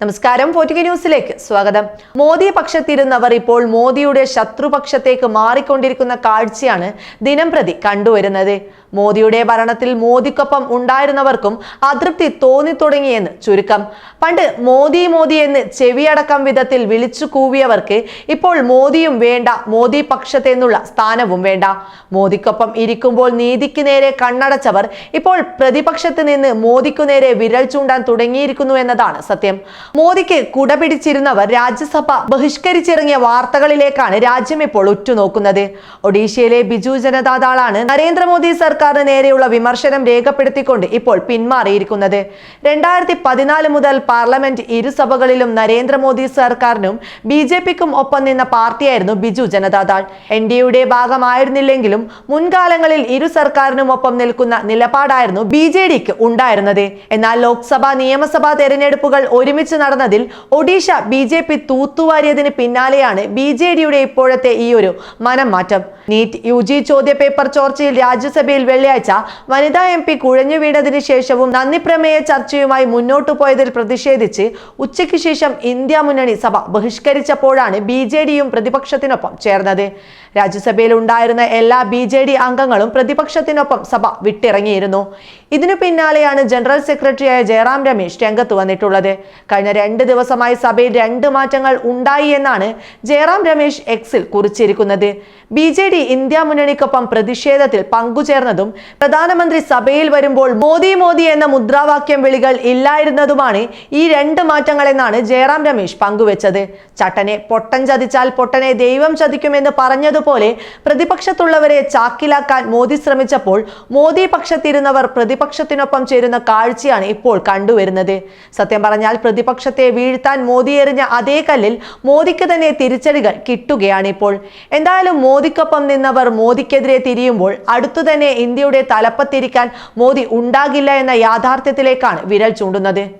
നമസ്കാരം ഫോർട്ടിക ന്യൂസിലേക്ക് സ്വാഗതം. മോദി പക്ഷത്തിരുന്നവർ ഇപ്പോൾ മോദിയുടെ ശത്രുപക്ഷത്തേക്ക് മാറിക്കൊണ്ടിരിക്കുന്ന കാഴ്ചയാണ് ദിനം പ്രതി കണ്ടുവരുന്നത്. മോദിയുടെ ഭരണത്തിൽ മോദിക്കൊപ്പം ഉണ്ടായിരുന്നവർക്കും അതൃപ്തി തോന്നി തുടങ്ങിയെന്ന് ചുരുക്കം. പണ്ട് മോദി മോദി എന്ന് ചെവിയടക്കം വിധത്തിൽ വിളിച്ചു കൂവിയവർക്ക് ഇപ്പോൾ മോദിയും വേണ്ട മോദി പക്ഷത്തെന്നുള്ള സ്ഥാനവും വേണ്ട. മോദിക്കൊപ്പം ഇരിക്കുമ്പോൾ നീതിക്ക് നേരെ കണ്ണടച്ചവർ ഇപ്പോൾ പ്രതിപക്ഷത്ത് നിന്ന് മോദിക്കു നേരെ വിരൽ ചൂണ്ടാൻ തുടങ്ങിയിരിക്കുന്നു എന്നതാണ് സത്യം. മോദിക്ക് കുട പിടിച്ചിരുന്നവർ രാജ്യസഭ ബഹിഷ്കരിച്ചിറങ്ങിയ വാർത്തകളിലേക്കാണ് രാജ്യം ഇപ്പോൾ ഉറ്റുനോക്കുന്നത്. ഒഡീഷയിലെ ബിജു ജനതാദളാണ് നരേന്ദ്രമോദി സർക്കാരിന് നേരെയുള്ള വിമർശനം രേഖപ്പെടുത്തിക്കൊണ്ട് ഇപ്പോൾ പിന്മാറിയിരിക്കുന്നത്. രണ്ടായിരത്തി പതിനാല് മുതൽ പാർലമെന്റ് ഇരുസഭകളിലും നരേന്ദ്രമോദി സർക്കാരിനും ബി ജെ പിക്കും ഒപ്പം നിന്ന പാർട്ടിയായിരുന്നു ബിജു ജനതാദൾ എൻ ഡി എയുടെ ഭാഗമായിരുന്നില്ലെങ്കിലും മുൻകാലങ്ങളിൽ ഇരു സർക്കാരിനും ഒപ്പം നിൽക്കുന്ന നിലപാടായിരുന്നു ബി ജെ ഡിക്ക് ഉണ്ടായിരുന്നത്. എന്നാൽ ലോക്സഭാ നിയമസഭാ തെരഞ്ഞെടുപ്പുകൾ ഒരുമിച്ച് നടന്നതിൽ ഒഡീഷ ബി ജെ പി തൂത്തുവാരിയതിന് പിന്നാലെയാണ് ബി ജെ ഡിയുടെ ഇപ്പോഴത്തെ ഈ ഒരു മനം മാറ്റം നീറ്റ് യു ജി ചോദ്യപേപ്പർ ചോർച്ചയിൽ രാജ്യസഭയിൽ വെള്ളിയാഴ്ച വനിതാ എം പി കുഴഞ്ഞു വീണതിനു ശേഷവും നന്ദി പ്രമേയ ചർച്ചയുമായി മുന്നോട്ടു പോയതിൽ പ്രതിഷേധിച്ച് ഉച്ചയ്ക്ക് ശേഷം ഇന്ത്യ മുന്നണി സഭ ബഹിഷ്കരിച്ചപ്പോഴാണ് ബി ജെ ഡിയും പ്രതിപക്ഷത്തിനൊപ്പം ചേർന്നത്. രാജ്യസഭയിൽ ഉണ്ടായിരുന്ന എല്ലാ ബി ജെ ഡി അംഗങ്ങളും പ്രതിപക്ഷത്തിനൊപ്പം സഭ വിട്ടിറങ്ങിയിരുന്നു. ഇതിനു പിന്നാലെയാണ് ജനറൽ സെക്രട്ടറിയായ ജയറാം രമേശ് രംഗത്ത് വന്നിട്ടുള്ളത്. കഴിഞ്ഞ രണ്ട് ദിവസമായി സഭയിൽ രണ്ട് മാറ്റങ്ങൾ ഉണ്ടായി എന്നാണ് ജയറാം രമേശ് എക്സിൽ കുറിച്ചിരിക്കുന്നത്. ബി ഇന്ത്യ മുന്നണിക്കൊപ്പം പ്രതിഷേധത്തിൽ പങ്കുചേർന്നതും പ്രധാനമന്ത്രി സഭയിൽ വരുമ്പോൾ മോദി മോദി എന്ന മുദ്രാവാക്യം വിളികൾ ഇല്ലായിരുന്നതുമാണ് ഈ രണ്ട് മാറ്റങ്ങളെന്നാണ് ജയറാം രമേശ് പങ്കുവച്ചത്. ചട്ടനെ പൊട്ടൻ ചതിച്ചാൽ പൊട്ടനെ ദൈവം ചതിക്കുമെന്ന് പറഞ്ഞതുപോലെ പ്രതിപക്ഷത്തുള്ളവരെ ചാക്കിലാക്കാൻ മോദി ശ്രമിച്ചപ്പോൾ മോദി പക്ഷത്തിരുന്നവർ പ്രതിപക്ഷത്തിനൊപ്പം ചേരുന്ന കാഴ്ചയാണ് ഇപ്പോൾ കണ്ടുവരുന്നത്. സത്യം പറഞ്ഞാൽ പ്രതിപക്ഷത്തെ വീഴ്ത്താൻ മോദി എറിഞ്ഞ അതേ കല്ലിൽ മോദിക്ക് തന്നെ തിരിച്ചടികൾ കിട്ടുകയാണ് ഇപ്പോൾ എന്തായാലും മോദിക്കൊപ്പം നിന്നവർ മോദിക്കെതിരെ തിരിയുമ്പോൾ അടുത്തു തന്നെ ഇന്ത്യയുടെ തലപ്പത്തിരിക്കാൻ മോദി ഉണ്ടാകില്ല എന്ന യാഥാർത്ഥ്യത്തിലേക്കാണ് വിരൽ ചൂണ്ടുന്നത്.